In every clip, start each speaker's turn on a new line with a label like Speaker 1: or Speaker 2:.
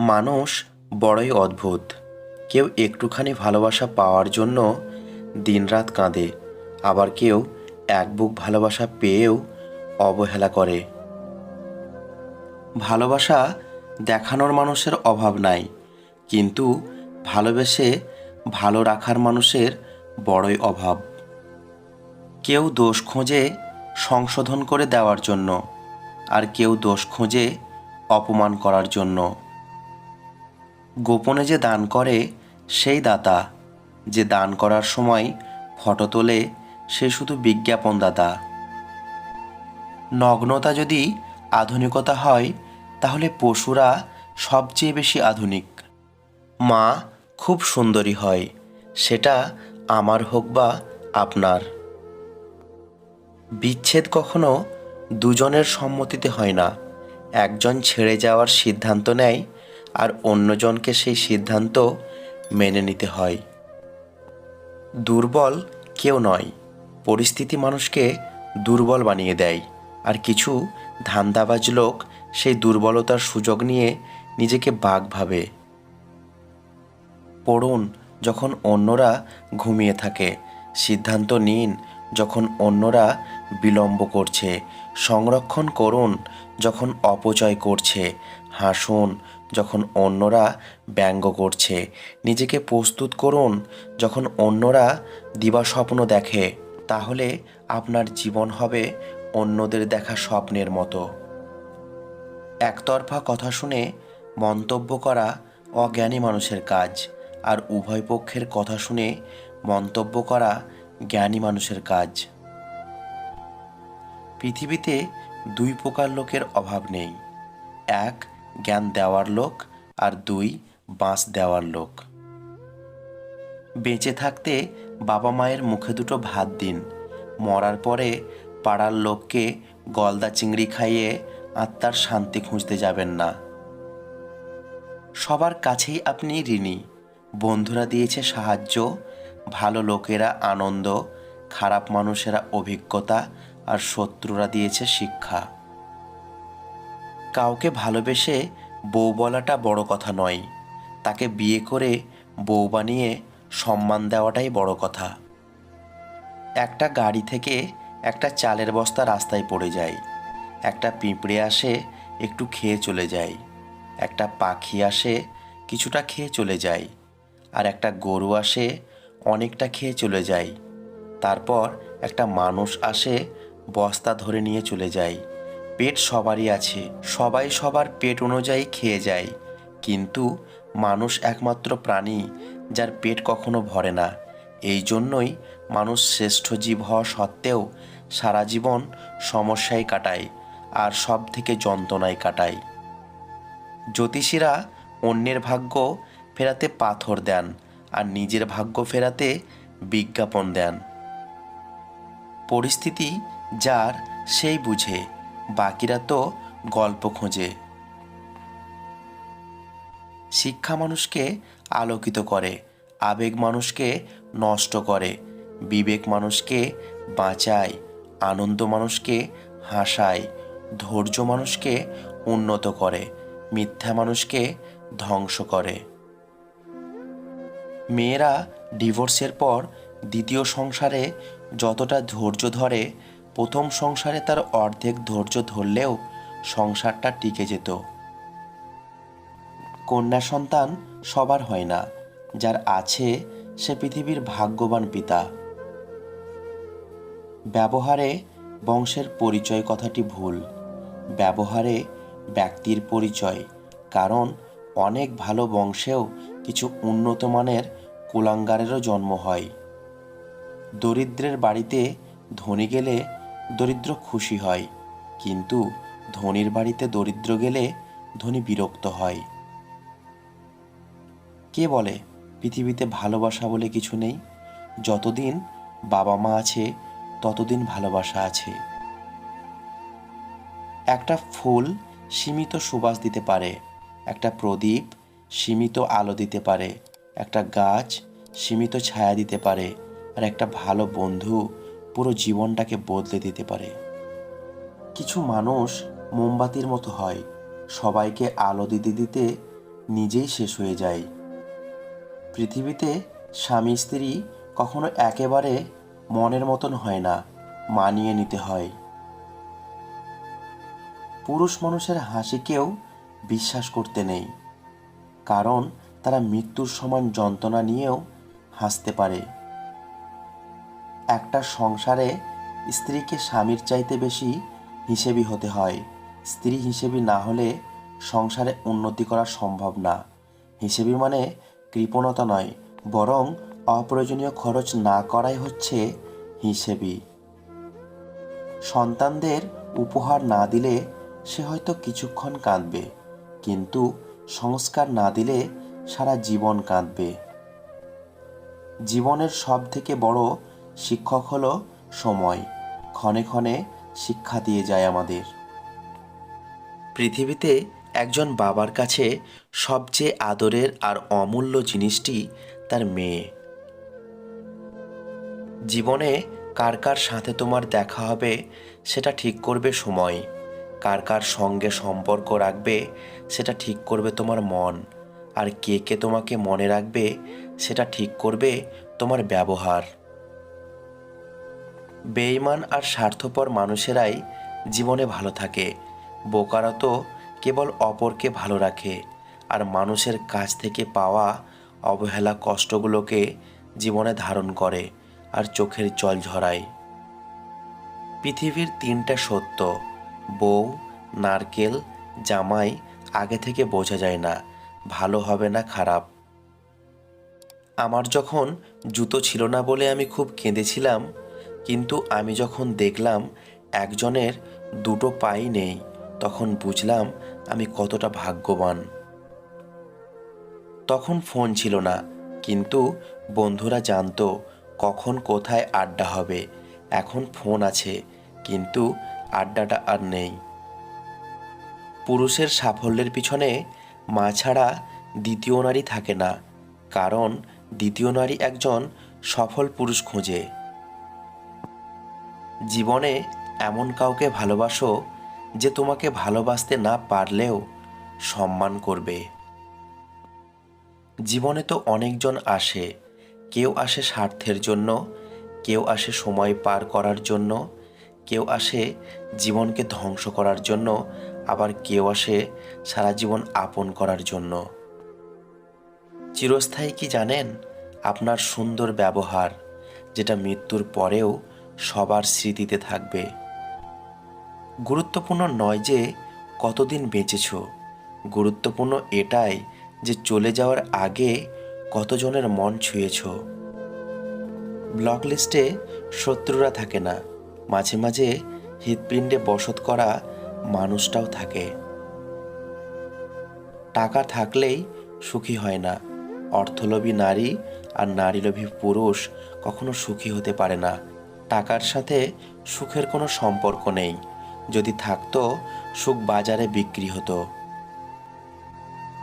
Speaker 1: মানুষ বড়ই অদ্ভুত। কেউ একটুখানি ভালোবাসা পাওয়ার জন্য দিনরাত কাঁদে, আবার কেউ এক বুক ভালোবাসা পেয়েও অবহেলা করে। ভালোবাসা দেখানোর মানুষের অভাব নাই, কিন্তু ভালোবেসে ভালো রাখার মানুষের বড়ই অভাব। কেউ দোষ খোঁজে সংশোধন করে দেওয়ার জন্য, আর কেউ দোষ খোঁজে অপমান করার জন্য। গোপনে যে দান করে, সেই দাতা, যে দান করার সময় ফটো তোলে, সে শুধু বিজ্ঞাপন দাতা। নগ্নতা যদি আধুনিকতা হয়, তাহলে পশুরা সবচেয়ে বেশি আধুনিক। মা খুব সুন্দরী হয়, সেটা আমার হোক বা আপনার। বিচ্ছেদ কখনো দুজনের সম্মতিতে হয় না। একজন ছেড়ে যাওয়ার সিদ্ধান্ত নেয় আর অন্যজনকে সেই সিদ্ধান্ত মেনে নিতে হয়। দুর্বল কেউ নয়, পরিস্থিতি মানুষকে দুর্বল বানিয়ে দেয়। আর কিছু ধান্দাবাজ লোক সেই দুর্বলতার সুযোগ নিয়ে নিজেকে বাঘ ভাবে। পড়ুন যখন অন্যরা ঘুমিয়ে থাকে, সিদ্ধান্ত নিন যখন অন্যরা বিলম্ব করছে, সংরক্ষণ করুন যখন অপচয় করছে, হাসুন যখন অন্যরা ব্যঙ্গ করছে, নিজেকে প্রস্তুত করুন। যখন অন্যরা দিবাস্বপ্ন দেখে, তাহলে আপনার জীবন হবে অন্যদের দেখা স্বপ্নের মতো। একতরফা কথা শুনে মন্তব্য করা অজ্ঞানী মানুষের কাজ, আর উভয় পক্ষের কথা শুনে মন্তব্য করা জ্ঞানী মানুষের কাজ। পৃথিবীতে দুই প্রকার লোকের অভাব নেই। এক জ্ঞান দেওয়ার লোক আর দুই, বাঁশ দেওয়ার লোক। বেঁচে থাকতে বাবা মায়ের মুখে দুটো ভাত দিন। মরার পরে পাড়ার লোককে গলদা চিংড়ি খাইয়ে আত্মার শান্তি খুঁজতে যাবেন না। সবার কাছেই আপনি ঋণী। বন্ধুরা দিয়েছে সাহায্য, ভালো লোকেরা আনন্দ, খারাপ মানুষেরা অভিজ্ঞতা আর শত্রুরা দিয়েছে শিক্ষা। কাউকে ভালোবেসে বউ বলাটা বড় কথা নয়। তাকে বিয়ে করে বউ বানিয়ে সম্মান দেওয়াটাই বড় কথা। একটা গাড়ি থেকে একটা চালের বস্তা রাস্তায় পড়ে যায়। একটা পিঁপড়ে আসে, একটু খেয়ে চলে যায়। একটা পাখি আসে, কিছুটা খেয়ে চলে যায়। আর একটা গরু আসে, অনেকটা খেয়ে চলে যায়। তারপর একটা মানুষ আসে, বস্তা ধরে নিয়ে চলে যায়। পেট সবারই আছে, সবাই সবার পেট অনুযায়ী খেয়ে যায়। কিন্তু মানুষ একমাত্র প্রাণী যার পেট কখনো ভরে না। এই জন্যই মানুষ শ্রেষ্ঠ জীব হওয়া সত্ত্বেও সারা জীবন সমস্যায় কাটায় আর সব থেকে যন্ত্রণায় কাটায়। জ্যোতিষীরা অন্যের ভাগ্য ফেরাতে পাথর দেন আর নিজের ভাগ্য ফেরাতে বিজ্ঞাপন দেন। পরিস্থিতি যার সেই বুঝে। বাকিরা তো গল্প খোঁজে। শিক্ষা মানুষকে আলোকিত করে, আবেগ মানুষকে নষ্ট করে, বিবেক মানুষকে বাঁচায়, আনন্দ মানুষকে হাসায়, ধৈর্য মানুষকে উন্নত করে, মিথ্যা মানুষকে ধ্বংস করে। মেয়েরা ডিভোর্সের পর দ্বিতীয় সংসারে যতটা ধৈর্য ধরে প্রথম সংসারে তার অর্ধেক ধৈর্য ধরলেও সংসারটা টিকে যেত। কন্যা সন্তান সবার হয় না, যার আছে সে পৃথিবীর ভাগ্যবান পিতা। ব্যবহারে বংশের পরিচয় কথাটি ভুল, ব্যবহারে ব্যক্তির পরিচয়, কারণ অনেক ভালো বংশেও কিছু উন্নত মানের কুলাঙ্গারেরও জন্ম হয়। দরিদ্রের বাড়িতে ধনী গেলে দরিদ্র খুশি হয়, কিন্তু ধনীর বাড়িতে দরিদ্র গেলে ধনী বিরক্ত হয়। কে বলে, পৃথিবীতে ভালোবাসা বলে কিছু নেই? যতদিন বাবা মা আছে, ততদিন ভালোবাসা আছে। একটা ফুল সীমিত সুবাস দিতে পারে, একটা প্রদীপ সীমিত আলো দিতে পারে, একটা গাছ সীমিত ছায়া দিতে পারে, আর একটা ভালো বন্ধু পুরো জীবনটাকে বদলে দিতে পারে। কিছু মানুষ মোমবাতির মতো হয়, সবাইকে আলো দিতে দিতে নিজেই শেষ হয়ে যায়। পৃথিবীতে স্বামী স্ত্রী কখনো একেবারে মনের মতন হয় না, মানিয়ে নিতে হয়। পুরুষ মানুষের হাসিকেও বিশ্বাস করতে নেই, কারণ তারা মৃত্যুর সমান যন্ত্রণা নিয়েও হাসতে পারে। একটা সংসারে স্ত্রীকে স্বামীর চাইতে বেশি হিসেবি হতে হয়। স্ত্রী হিসেবি না হলে সংসারে উন্নতি করা সম্ভব না। হিসেবি মানে কৃপণতা নয়, বরং অপ্রয়োজনীয় খরচ না করাই হচ্ছে হিসেবি। সন্তানদের উপহার না দিলে সে হয়তো কিছুক্ষণ কাঁদবে, কিন্তু সংস্কার না দিলে সারা জীবন কাঁদবে। জীবনের সব থেকে বড় শিক্ষক হলো সময়। ক্ষণে ক্ষণে শিক্ষা দিয়ে যায় আমাদের। পৃথিবীতে একজন বাবার কাছে সবচেয়ে আদরের আর অমূল্য জিনিসটি তার মেয়ে। জীবনে কার কার সাথে তোমার দেখা হবে, সেটা ঠিক করবে সময়। কার কার সঙ্গে সম্পর্ক রাখবে, সেটা ঠিক করবে তোমার মন। আর কে কে তোমাকে মনে রাখবে, সেটা ঠিক করবে তোমার ব্যবহার। বেইমান আর স্বার্থপর মানুষেরাই জীবনে ভালো থাকে। বোকারা তো কেবল অপরকে ভালো রাখে আর মানুষের কাছ থেকে পাওয়া অবহেলা কষ্টগুলোকে জীবনে ধারণ করে আর চোখের জল ঝরায়। পৃথিবীর তিনটা সত্য, বউ, নারকেল, জামাই আগে থেকে বোঝা যায় না, ভালো হবে না খারাপ। আমার যখন জুতো ছিল না বলে আমি খুব কেঁদেছিলাম কিন্তু আমি যখন দেখলাম একজনের দুটো পাই নেই, তখন বুঝলাম আমি কতটা ভাগ্যবান। তখন ফোন ছিল না, কিন্তু বন্ধুরা জানতো কখন কোথায় আড্ডা হবে। এখন ফোন আছে, কিন্তু আড্ডাটা আর নেই। পুরুষের সাফল্যের পিছনে মা ছাড়া দ্বিতীয় নারী থাকে না, কারণ দ্বিতীয় নারী একজন সফল পুরুষ খোঁজে। জীবনে এমন কাউকে ভালোবাসো যে তোমাকে ভালোবাসতে না পারলেও সম্মান করবে। জীবনে তো অনেকজন আসে। কেউ আসে স্বার্থের জন্য, কেউ আসে সময় পার করার জন্য, কেউ আসে জীবনকে ধ্বংস করার জন্য, আবার কেউ আসে সারা জীবন আপন করার জন্য। চিরস্থায়ী কি জানেন? আপনার সুন্দর ব্যবহার, যেটা মৃত্যুর পরেও সবার স্মৃতিতে থাকবে। গুরুত্বপূর্ণ নয় যে কতদিন বেঁচেছ, গুরুত্বপূর্ণ এটাই যে চলে যাওয়ার আগে কতজনের মন ছুঁয়েছ। ব্লক লিস্টে শত্রুরা থাকে না, মাঝে মাঝে হৃৎপিণ্ডে বসত করা মানুষটাও থাকে। টাকা থাকলেই সুখী হয় না, অর্থলোভী নারী আর নারীলোভী পুরুষ কখনো সুখী হতে পারে না। টাকার সাথে সুখের কোনো সম্পর্ক নেই। যদি থাকতো, সুখ বাজারে বিক্রি হতো।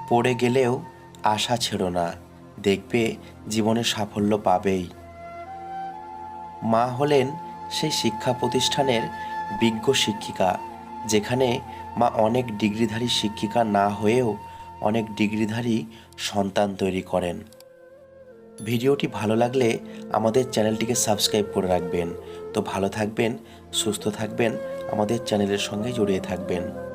Speaker 1: পড়ে গেলেও আশা ছেড়ো না। দেখবে জীবনে সাফল্য পাবেই। মা হলেন সেই শিক্ষা প্রতিষ্ঠানের বিজ্ঞ শিক্ষিকা, যেখানে মা অনেক ডিগ্রিধারী শিক্ষিকা না হয়েও অনেক ডিগ্রিধারী সন্তান তৈরি করেন। ভিডিওটি ভালো লাগলে আমাদের চ্যানেলটিকে সাবস্ক্রাইব করে রাখবেন। তো ভালো থাকবেন, সুস্থ থাকবেন, আমাদের চ্যানেলের সঙ্গে জড়িয়ে থাকবেন।